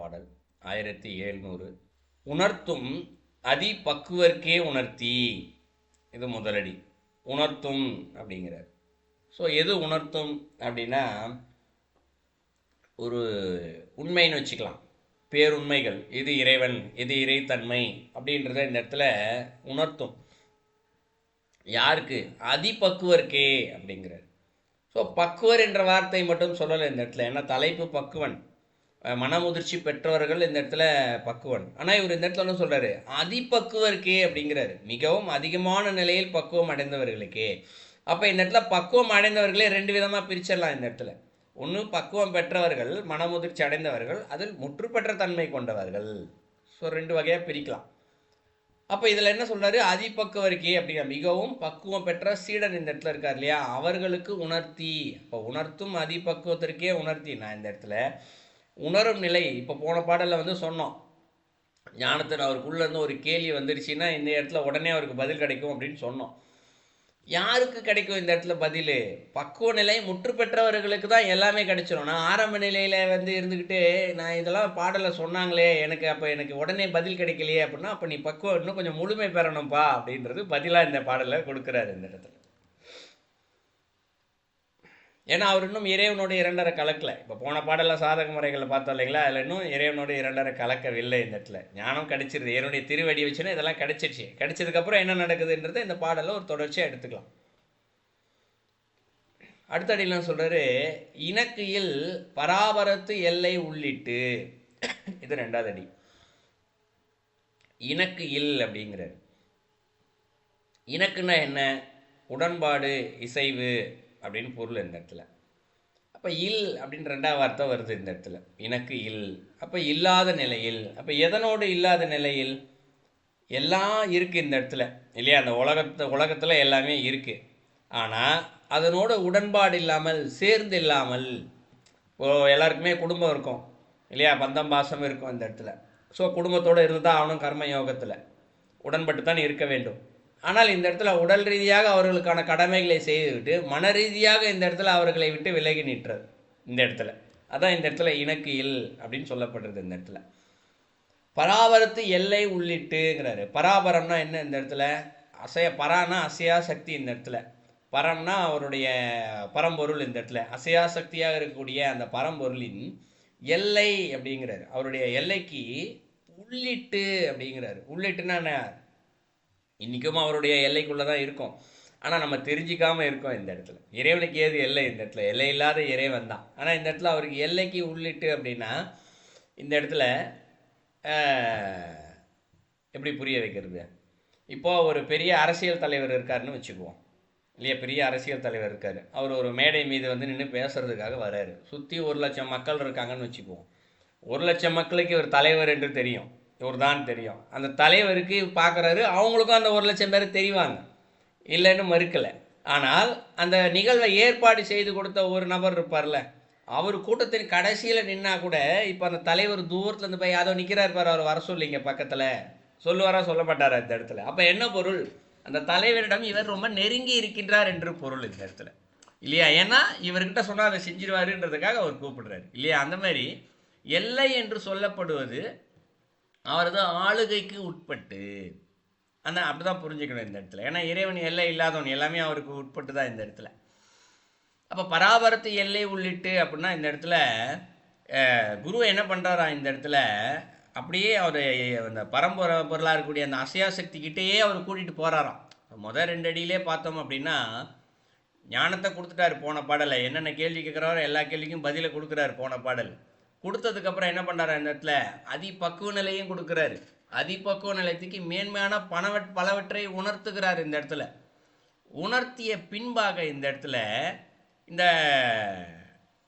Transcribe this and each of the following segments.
பாடல் ஆயிரத்தி எழுநூறு. உணர்த்தும் அதி பக்குவர்க்கே உணர்த்தி இது முதலடி. உணர்த்தும் அப்படிங்கிறார். ஸோ எது உணர்த்தும் அப்படின்னா ஒரு உண்மைன்னு வச்சுக்கலாம். பேருண்மைகள். இது இறைவன் இது இறைத்தன்மை அப்படின்றத இந்த இடத்துல உணர்த்தும். யாருக்கு? அதிபக்குவர்க்கே அப்படிங்கிறார். ஸோ பக்குவர் என்ற வார்த்தை மட்டும் சொல்லலை இந்த இடத்துல. ஏன்னா தலைப்பு பக்குவன். மனமுதிர்ச்சி பெற்றவர்கள் இந்த இடத்துல பக்குவன். ஆனால் இவர் இந்த இடத்துல ஒன்று சொல்கிறாரு அதிபக்குவருக்கே அப்படிங்கிறாரு. மிகவும் அதிகமான நிலையில் பக்குவம் அடைந்தவர்களுக்கே. அப்போ இந்த இடத்துல பக்குவம் அடைந்தவர்களே ரெண்டு விதமாக பிரிச்சிடலாம் இந்த இடத்துல. ஒன்று பக்குவம் பெற்றவர்கள் மனமுதிர்ச்சி அடைந்தவர்கள் அதில் முற்றுப்பெற்ற தன்மை கொண்டவர்கள். ஸோ ரெண்டு வகையாக பிரிக்கலாம். அப்போ இதில் என்ன சொல்கிறாரு அதிபக்குவருக்கே அப்படிங்கிற மிகவும் பக்குவம் பெற்ற சீடன் இந்த இடத்துல இருக்கார் இல்லையா? அவர்களுக்கு உணர்த்தி. இப்போ உணர்த்தும் அதிபக்குவத்திற்கே உணர்த்தி. நான் இந்த இடத்துல உணரும் நிலை. இப்போ போன பாடலில் வந்து சொன்னோம். ஞானத்தில் அவருக்குள்ளேருந்து ஒரு கேள்வி வந்துருச்சுன்னா இந்த இடத்துல உடனே அவருக்கு பதில் கிடைக்கும் அப்படின்னு சொன்னோம். யாருக்கு கிடைக்கும் இந்த இடத்துல பதில்? பக்குவ நிலை முற்று பெற்றவர்களுக்கு தான் எல்லாமே கிடைச்சிரும். நான் ஆரம்ப நிலையில் வந்து இருந்துக்கிட்டு நான் இதெல்லாம் பாடலை சொன்னாங்களே எனக்கு அப்போ எனக்கு உடனே பதில் கிடைக்கலையே அப்படின்னா அப்போ நீ பக்குவம் இன்னும் கொஞ்சம் முழுமை பெறணும்ப்பா அப்படின்றது பதிலாக இந்த பாடலை கொடுக்குறாரு இந்த இடத்துல. ஏன்னா அவர் இன்னும் இறைவனோட இரண்டரை கலக்கல. இப்போ போன பாடலில் சாதக முறைகளை பார்த்தோம் இல்லைங்களா? அதில் இன்னும் இறைவனோட இரண்டரை கலக்கவில்லை இந்த இடத்துல. ஞானம் கிடைச்சிருது. இறைவனுடைய திருவடி வச்சுன்னா இதெல்லாம் கிடைச்சிருச்சு. கிடைச்சதுக்கப்புறம் என்ன நடக்குதுன்றதை இந்த பாடலில் ஒரு தொடர்ச்சியாக எடுத்துக்கலாம். அடுத்த அடியில் என்ன இல் பராபரத்து எல்லை உள்ளிட்டு. இது ரெண்டாவது அடி. இனக்கு இல் அப்படிங்கிறார். இனக்குன்னா என்ன? உடன்பாடு இசைவு. அப்படின்னு பொருள் இந்த இடத்துல. அப்போ இல் அப்படின்னு ரெண்டாவது வார்த்தை வருது இந்த இடத்துல. எனக்கு இல். அப்போ இல்லாத நிலையில் அப்போ எதனோடு இல்லாத நிலையில் எல்லாம் இருக்குது இந்த இடத்துல இல்லையா? அந்த உலகத்தை உலகத்தில் எல்லாமே இருக்குது ஆனால் அதனோட உடன்பாடு இல்லாமல் சேர்ந்து இல்லாமல் இப்போது எல்லாருக்குமே குடும்பம் இருக்கும் இல்லையா? பந்தம் பாசம் இருக்கும் இந்த இடத்துல. ஸோ குடும்பத்தோடு இருந்து தான் ஆகணும் கர்ம யோகத்தில். உடன்பட்டு தான் இருக்க வேண்டும். ஆனால் இந்த இடத்துல உடல் ரீதியாக அவர்களுக்கான கடமைகளை செய்துவிட்டு மன ரீதியாக இந்த இடத்துல அவர்களை விட்டு விலகி நிற்றது. இந்த இடத்துல. அதான் இந்த இடத்துல இணக்கு இல் அப்படின்னு சொல்லப்படுறது இந்த இடத்துல. பராபரத்து எல்லை உள்ளிட்டுங்கிறாரு. பராபரம்னா என்ன இந்த இடத்துல? அசைய பரானா அசையா சக்தி இந்த இடத்துல. பரம்னா அவருடைய பரம்பொருள் இந்த இடத்துல. அசையா சக்தியாக இருக்கக்கூடிய அந்த பரம்பொருளின் எல்லை அப்படிங்கிறாரு. அவருடைய எல்லைக்கு உள்ளிட்டு அப்படிங்கிறாரு. உள்ளிட்டுன்னா என்ன? இன்றைக்கும் அவருடைய எல்லைக்குள்ளே தான் இருக்கும். ஆனால் நம்ம தெரிஞ்சிக்காமல் இருக்கோம் இந்த இடத்துல. இறைவனுக்கு ஏது எல்லை இந்த இடத்துல? எல்லை இல்லாத இறைவன் தான். ஆனால் இந்த இடத்துல அவருக்கு எல்லைக்கு உள்ளிட்டு அப்படின்னா இந்த இடத்துல எப்படி புரிய வைக்கிறது? இப்போது ஒரு பெரிய அரசியல் தலைவர் இருக்காருன்னு வச்சுக்குவோம். இல்லையா? பெரிய அரசியல் தலைவர் இருக்கார். அவர் ஒரு மேடை மீது வந்து நின்று பேசுகிறதுக்காக வராரு. சுற்றி ஒரு லட்சம் மக்கள் இருக்காங்கன்னு வச்சுக்குவோம். ஒரு லட்சம் மக்களுக்கு இவர் தலைவர் என்று தெரியும். இவர் தான் தெரியும். அந்த தலைவருக்கு பார்க்குறாரு அவங்களுக்கும் அந்த ஒரு லட்சம் பேர் தெரிவாங்க. இல்லைன்னு மறுக்கலை. ஆனால் அந்த நிகழ்வை ஏற்பாடு செய்து கொடுத்த ஒரு நபர் இருப்பார்ல அவர் கூட்டத்தின் கடைசியில் நின்னா கூட இப்போ அந்த தலைவர் தூரத்தில் இருந்து போய் யாதோ நிற்கிறார் பாரு அவர் வர சொல்லிங்க பக்கத்தில். சொல்லுவாரா சொல்ல மாட்டாரா இந்த இடத்துல. அப்போ என்ன பொருள்? அந்த தலைவரிடம் இவர் ரொம்ப நெருங்கி இருக்கின்றார் என்று பொருள் இந்த இடத்துல. இல்லையா? ஏன்னா இவர்கிட்ட சொன்னால் அதை செஞ்சிருவாருன்றதுக்காக அவர் கூப்பிடுறாரு. இல்லையா? அந்த மாதிரி எல்லை என்று சொல்லப்படுவது அவரது ஆளுகைக்கு உட்பட்டு அந்த அப்படிதான் புரிஞ்சுக்கணும் இந்த இடத்துல. ஏன்னா இறைவன் எல்லை இல்லாதவன் எல்லாமே அவருக்கு உட்பட்டு தான் இந்த இடத்துல. அப்போ பராபரத்து எல்லை உள்ளிட்டு அப்படின்னா இந்த இடத்துல குரு என்ன பண்ணுறாரா இந்த இடத்துல அப்படியே அவர் அந்த பரம்பரை பொருளாக இருக்கக்கூடிய அந்த அசையா சக்திக்கிட்டேயே அவர் கூட்டிகிட்டு போகிறாராம் முதல் ரெண்டு அடியிலே பார்த்தோம் அப்படின்னா ஞானத்தை கொடுத்துட்டாரு போன பாடலை. என்னென்ன கேள்வி கேட்குறாரோ எல்லா கேள்விக்கும் பதிலை கொடுக்குறாரு போன பாடல். கொடுத்ததுக்கப்புறம் என்ன பண்ணுறாரு இந்த இடத்துல? அதிபக்குவ நிலையும் கொடுக்குறாரு. அதிபக்குவ நிலையத்துக்கு மேன்மையான பணவட் பலவற்றை உணர்த்துகிறார் இந்த இடத்துல. உணர்த்திய பின்பாக இந்த இடத்துல இந்த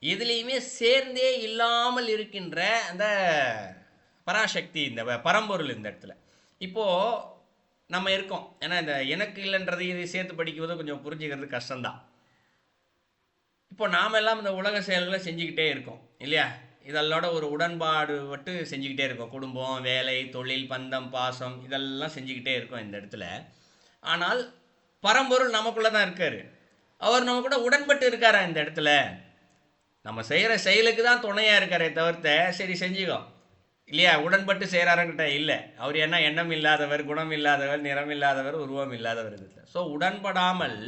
எதுலேயுமே சேர்ந்தே இல்லாமல் இருக்கின்ற அந்த பராசக்தி இந்த வ- பரம்பொருள் இந்த இடத்துல. இப்போது நம்ம இருக்கோம். ஏன்னா இந்த எனக்கு இல்லைன்றதை இதை சேர்த்து படிக்கும்போது கொஞ்சம் புரிஞ்சுக்கிறது கஷ்டம்தான். இப்போ நாம் எல்லாம் இந்த உலக செயல்களை செஞ்சுக்கிட்டே இருக்கோம் இல்லையா? இதெல்லோட ஒரு உடன்பாடு பட்டு செஞ்சுக்கிட்டே இருக்கோம். குடும்பம் வேலை தொழில் பந்தம் பாசம் இதெல்லாம் செஞ்சுக்கிட்டே இருக்கோம் இந்த இடத்துல. ஆனால் பரம்பொருள் நமக்குள்ளே தான் இருக்காரு. அவர் நம்ம கூட உடன்பட்டு இருக்காரா இந்த இடத்துல? நம்ம செய்கிற செயலுக்கு தான் துணையாக இருக்காரே தவிர்த்த சரி செஞ்சுக்கோ. இல்லையா? உடன்பட்டு செய்கிறாருங்கிட்ட இல்லை. அவர் என்ன எண்ணம் இல்லாதவர் குணம் இல்லாதவர் நிறம் இல்லாதவர் உருவம் இல்லாதவர் இதில் ஸோ உடன்படாமல்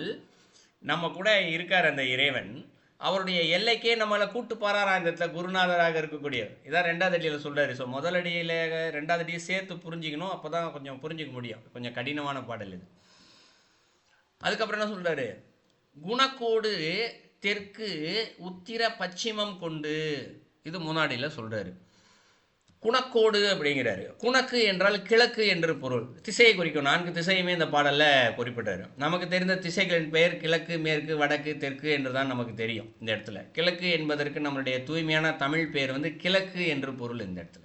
நம்ம கூட இருக்கார் அந்த இறைவன். அவருடைய எல்லைக்கே நம்மளை கூட்டு பாராரா இந்த இடத்துல குருநாதராக இருக்கக்கூடியவர். இதான் ரெண்டாவது அடியில் சொல்றாரு. ஸோ முதல் அடியில் ரெண்டாவது அடியை சேர்த்து புரிஞ்சுக்கணும். அப்போ தான் கொஞ்சம் புரிஞ்சுக்க முடியும். கொஞ்சம் கடினமான பாடல் இது. அதுக்கப்புறம் என்ன சொல்றாரு? குணக்கோடு தெற்கு உத்திர பச்சிமம் கொண்டு இது முன்னாடியில் சொல்றாரு. குணக்கோடு அப்படிங்கிறாரு. குணக்கு என்றால் கிழக்கு என்று பொருள். திசையை குறிக்கும். நான்கு திசையுமே இந்த பாடலில் குறிப்பிட்டாரு. நமக்கு தெரிந்த திசைகளின் பெயர் கிழக்கு மேற்கு வடக்கு தெற்கு என்று தான் நமக்கு தெரியும் இந்த இடத்துல. கிழக்கு என்பதற்கு நம்மளுடைய தூய்மையான தமிழ் பெயர் வந்து கிழக்கு என்று பொருள் இந்த இடத்துல.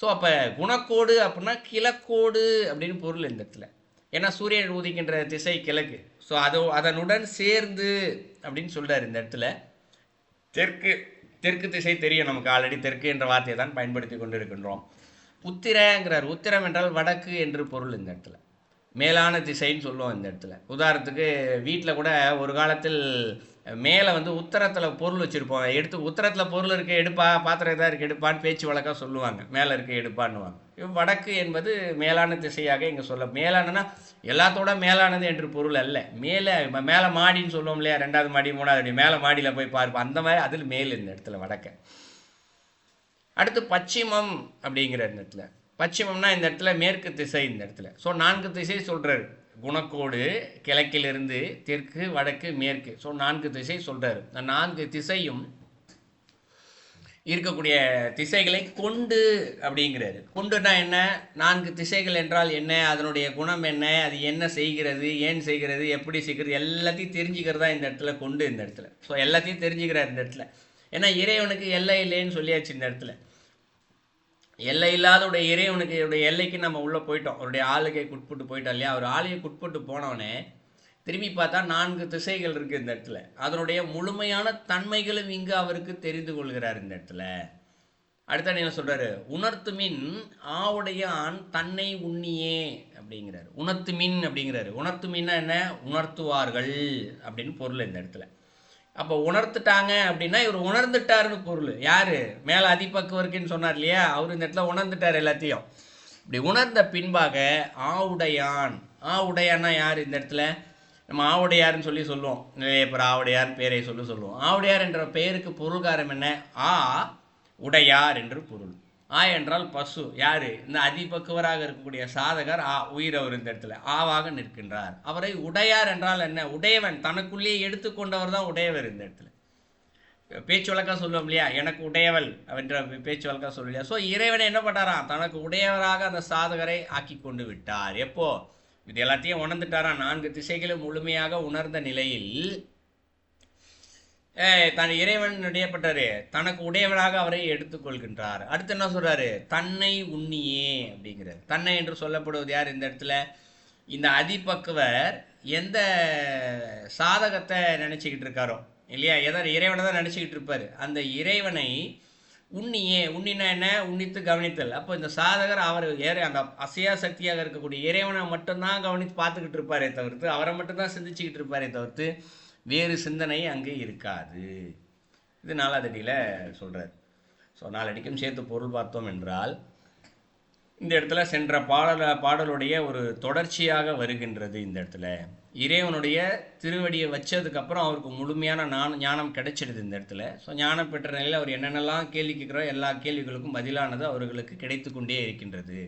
ஸோ அப்போ குணக்கோடு அப்படின்னா கிழக்கோடு அப்படின்னு பொருள் இந்த இடத்துல. ஏன்னா சூரியன் உதிக்கின்ற திசை கிழக்கு. ஸோ அதோ அதனுடன் சேர்ந்து அப்படின்னு சொல்கிறார் இந்த இடத்துல. தெற்கு. தெற்கு திசை தெரியும் நமக்கு ஆல்ரெடி தெற்கு என்ற வார்த்தையை தான் பயன்படுத்தி கொண்டு இருக்கின்றோம் உத்திரங்கிறார். உத்திரம் என்றால் வடக்கு என்று பொருள் இந்த இடத்துல. மேலான திசைன்னு சொல்லுவோம் இந்த இடத்துல. உதாரணத்துக்கு வீட்டில் கூட ஒரு காலத்தில் மேலே வந்து உத்தரத்தில் பொருள் வச்சுருப்போம் எடுத்து உத்தரத்தில் பொருள் இருக்க எடுப்பா பாத்திரம் எதாவது இருக்க எடுப்பான்னு பேச்சு வழக்காக சொல்லுவாங்க. மேலே இருக்க எடுப்பான்னுவாங்க. வடக்கு என்பது மேலான திசையாக இங்கே சொல்ல மேலானனா எல்லாத்தோட மேலானது என்று பொருள் அல்ல. மேலே மேலே மாடின்னு சொல்லுவோம் இல்லையா? ரெண்டாவது மாடி மூணாவது அடி மேலே மாடியில் போய் பார்ப்போம் அந்த மாதிரி அதில் மேல் இந்த இடத்துல வடக்க. அடுத்து பச்சிமம் அப்படிங்கிற இந்த இடத்துல. பச்சிமம்னா இந்த இடத்துல மேற்கு திசை இந்த இடத்துல. ஸோ நான்கு திசை சொல்கிறாரு குணக்கோடு கிழக்கிலிருந்து தெற்கு வடக்கு மேற்கு. ஸோ நான்கு திசை சொல்கிறார் அந்த நான்கு திசையும் இருக்கக்கூடிய திசைகளை கொண்டு அப்படிங்கிறாரு. கொண்டுனா என்ன? நான்கு திசைகள் என்றால் என்ன? அதனுடைய குணம் என்ன? அது என்ன செய்கிறது? ஏன் செய்கிறது? எப்படி செய்கிறது? எல்லாத்தையும் தெரிஞ்சுக்கிறதா இந்த இடத்துல கொண்டு இந்த இடத்துல. ஸோ எல்லாத்தையும் தெரிஞ்சுக்கிறார் இந்த இடத்துல. ஏன்னா இறைவனுக்கு எல்லை இல்லைன்னு சொல்லியாச்சு இந்த இடத்துல. எல்லை இல்லாத உடைய இறைவனுக்கு உடைய எல்லைக்கு நம்ம உள்ளே போயிட்டோம். அவருடைய ஆளுகை குட்புட்டு போயிட்டோம் இல்லையா? அவர் ஆலையை குட்புட்டு போனவனே திரும்பி பார்த்தா நான்கு திசைகள் இருக்குது இந்த இடத்துல. அதனுடைய முழுமையான தன்மைகளும் இங்கு அவருக்கு தெரிந்து கொள்கிறார் இந்த இடத்துல. அடுத்த என்ன சொல்கிறாரு உணர்த்து மின் ஆவுடையான் தன்னை உண்ணியே அப்படிங்கிறாரு. உணர்த்துமின் அப்படிங்கிறாரு. உணர்த்து மின்னா என்ன? உணர்த்துவார்கள் அப்படின்னு பொருள் இந்த இடத்துல. அப்போ உணர்த்துட்டாங்க அப்படின்னா இவர் உணர்ந்துட்டாருன்னு பொருள். யாரு? மேலே அதிபக்குவருக்குன்னு சொன்னார் இல்லையா? அவர் இந்த இடத்துல உணர்ந்துட்டார் எல்லாத்தையும். இப்படி உணர்ந்த பின்பாக ஆவுடையான். ஆவுடையான்னா யார் இந்த இடத்துல? நம்ம ஆவுடையார்னு சொல்லி சொல்லுவோம். நிறைய பேர் ஆவுடையார் பேரை சொல்லி சொல்லுவோம். ஆவுடையார் என்ற பெயருக்கு பொருள்காரம் என்ன? ஆ உடையார் என்று பொருள். ஆ என்றால் பசு. யார்? இந்த அதிபக்குவராக இருக்கக்கூடிய சாதகர் ஆ உயிரவர் இந்த இடத்துல. ஆவாக நிற்கின்றார். அவரை உடையார் என்றால் என்ன? உடையவன். தனக்குள்ளேயே எடுத்துக்கொண்டவர் தான் உடையவர் இந்த இடத்துல. பேச்சு வழக்காக சொல்லுவோம் இல்லையா? எனக்கு உடையவள் அப்படின்ற பேச்சு வழக்காக சொல்லலையா இல்லையா? ஸோ இறைவனை என்ன பண்ணாராம் தனக்கு உடையவராக அந்த சாதகரை ஆக்கி கொண்டு விட்டார். எப்போ? இது எல்லாத்தையும் உணர்ந்துட்டாராம் நான்கு திசைகளும் முழுமையாக உணர்ந்த நிலையில் தன் இறைவன் உடையப்பட்டாரு தனக்கு உடையவனாக அவரை எடுத்துக்கொள்கின்றார். அடுத்து என்ன சொல்றாரு? தன்னை உண்ணியே அப்படிங்கிறார். தன்னை என்று சொல்லப்படுவது யார் இந்த இடத்துல? இந்த அதிபக்குவர் எந்த சாதகத்தை நினச்சிக்கிட்டு இருக்காரோ இல்லையா? எதாவது இறைவனை தான் நினச்சிக்கிட்டு இருப்பார். அந்த இறைவனை உண்ணியே உண்ணினா என்ன? உன்னித்து கவனித்தல். அப்போ இந்த சாதகர் அவர் ஏற அந்த அசையா சக்தியாக இருக்கக்கூடிய இறைவனை மட்டும்தான் கவனித்து பார்த்துக்கிட்டு இருப்பாரே தவிர்த்து அவரை மட்டும்தான் சிந்திச்சுக்கிட்டு இருப்பாரே தவிர்த்து வேறு சிந்தனை அங்கே இருக்காது. இது நாலாதடியில் சொல்கிறார் ஸோ நாலடிக்கும் சேர்த்து பொருள் பார்த்தோம் என்றால் இந்த இடத்துல சென்ற பாடல பாடலுடைய ஒரு தொடர்ச்சியாக வருகின்றது இந்த இடத்துல. இறைவனுடைய திருவடியை வச்சதுக்கப்புறம் அவருக்கு முழுமையான நான் ஞானம் கிடைச்சிடுது இந்த இடத்துல. ஸோ ஞானம் பெற்ற நிலையில் அவர் என்னென்னலாம் கேள்வி கேட்குறோ எல்லா கேள்விகளுக்கும் பதிலானது அவர்களுக்கு கிடைத்து கொண்டே இருக்கின்றது.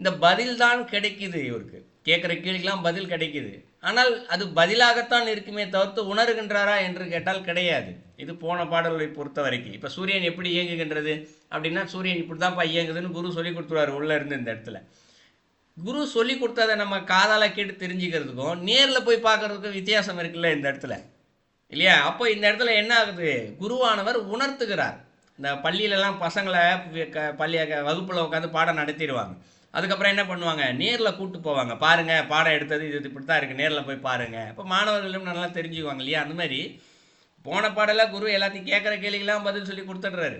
இந்த பதில் தான் கிடைக்குது இவருக்கு. கேட்குற கேள்விக்கெல்லாம் பதில் கிடைக்குது. ஆனால் அது பதிலாகத்தான் இருக்குமே தவிர்த்து உணர்கின்றாரா என்று கேட்டால் கிடையாது. இது போன பாடல்களை பொறுத்த வரைக்கும். இப்போ சூரியன் எப்படி இயங்குகின்றது அப்படின்னா சூரியன் இப்படி தான்ப்பா இயங்குதுன்னு குரு சொல்லி கொடுத்துருவாரு உள்ளே இருந்து இந்த இடத்துல. குரு சொல்லி கொடுத்ததை நம்ம காதால் கேட்டு தெரிஞ்சுக்கிறதுக்கும் நேரில் போய் பார்க்கறதுக்கும் வித்தியாசம் இருக்குல்ல இந்த இடத்துல. இல்லையா? அப்போ இந்த இடத்துல என்ன ஆகுது? குருவானவர் உணர்த்துகிறார். இந்த பள்ளியிலலாம் பசங்களை க- பள்ளி க- உட்காந்து பாடம் நடத்திடுவாங்க. அதுக்கப்புறம் என்ன பண்ணுவாங்க? நேரில் கூப்பிட்டு போவாங்க. பாருங்கள் பாடம் எடுத்தது இது இப்படி தான் இருக்குது நேரில் போய் பாருங்கள் இப்போ மாணவர்களும் நல்லா தெரிஞ்சுக்குவாங்க இல்லையா? அந்த மாதிரி. போன பாடலாம் குரு எல்லாத்தையும் கேட்குற கேள்விக்கெல்லாம் பதில் சொல்லி கொடுத்துட்றாரு.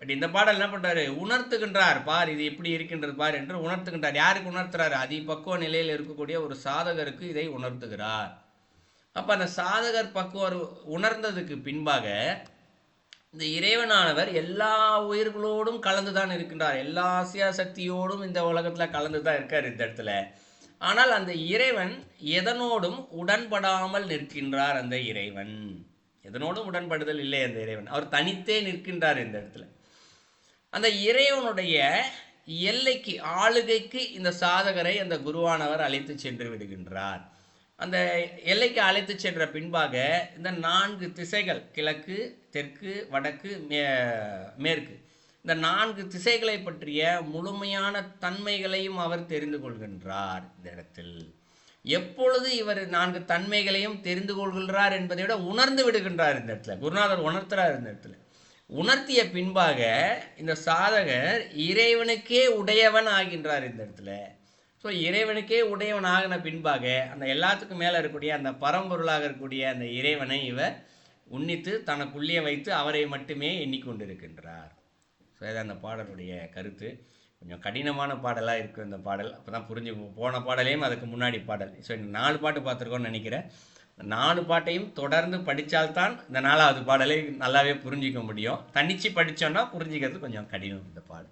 பட் இந்த பாடல் என்ன பண்ணுறாரு உணர்த்துகின்றார். பார் இது எப்படி இருக்கின்றது பார் என்று உணர்த்துகின்றார். யாருக்கு உணர்த்துறாரு? அதிபக்குவ நிலையில் இருக்கக்கூடிய ஒரு சாதகருக்கு இதை உணர்த்துகிறார். அப்போ அந்த சாதகர் பக்குவர் உணர்ந்ததுக்கு பின்பாக இந்த இறைவனானவர் எல்லா உயிர்களோடும் கலந்து தான் இருக்கின்றார். எல்லா ஆசியா சக்தியோடும் இந்த உலகத்தில் கலந்து தான் இருக்கார் இந்த இடத்துல. ஆனால் அந்த இறைவன் எதனோடும் உடன்படாமல் நிற்கின்றார் அந்த இறைவன். எதனோடும் உடன்படுதல் இல்லை அந்த இறைவன். அவர் தனித்தே நிற்கின்றார் இந்த இடத்துல. அந்த இறைவனுடைய எல்லைக்கு ஆளுகைக்கு இந்த சாதகரை அந்த குருவானவர் அழைத்து சென்று விடுகின்றார். அந்த எல்லைக்கு அழைத்து சென்ற பின்பாக இந்த நான்கு திசைகள் கிழக்கு தெற்கு வடக்கு மே மேற்கு இந்த நான்கு திசைகளை பற்றிய முழுமையான தன்மைகளையும் அவர் தெரிந்து கொள்கின்றார் இந்த இடத்தில். எப்பொழுது இவர் நான்கு தன்மைகளையும் தெரிந்து கொள்கின்றார் என்பதை விட உணர்ந்து விடுகின்றார் இந்த இடத்துல. குருநாதர் உணர்த்துறார் இந்த இடத்துல. உணர்த்திய பின்பாக இந்த சாதகர் இறைவனுக்கே உடையவன் ஆகின்றார் இந்த இடத்துல. ஸோ இறைவனுக்கே உடையவன் ஆகின பின்பாக அந்த எல்லாத்துக்கும் மேலே இருக்கக்கூடிய அந்த பரம்பொருளாக இருக்கக்கூடிய அந்த இறைவனை இவர் உன்னித்து தனக்குள்ளே வைத்து அவரை மட்டுமே எண்ணிக்கொண்டிருக்கின்றார். ஸோ இது அந்த பாடலுடைய கருத்து. கொஞ்சம் கடினமான பாடலாக இருக்குது இந்த பாடல். அப்போ தான் புரிஞ்சு போன பாடலையும் அதுக்கு முன்னாடி பாடல். ஸோ நாலு பாட்டு பார்த்துருக்கோன்னு நினைக்கிறேன். நாலு பாட்டையும் தொடர்ந்து படித்தால்தான் இந்த நாலாவது பாடலை நல்லாவே புரிஞ்சிக்க முடியும். தனிச்சு படித்தோன்னா புரிஞ்சிக்கிறது கொஞ்சம் கடினம் இந்த பாடல்.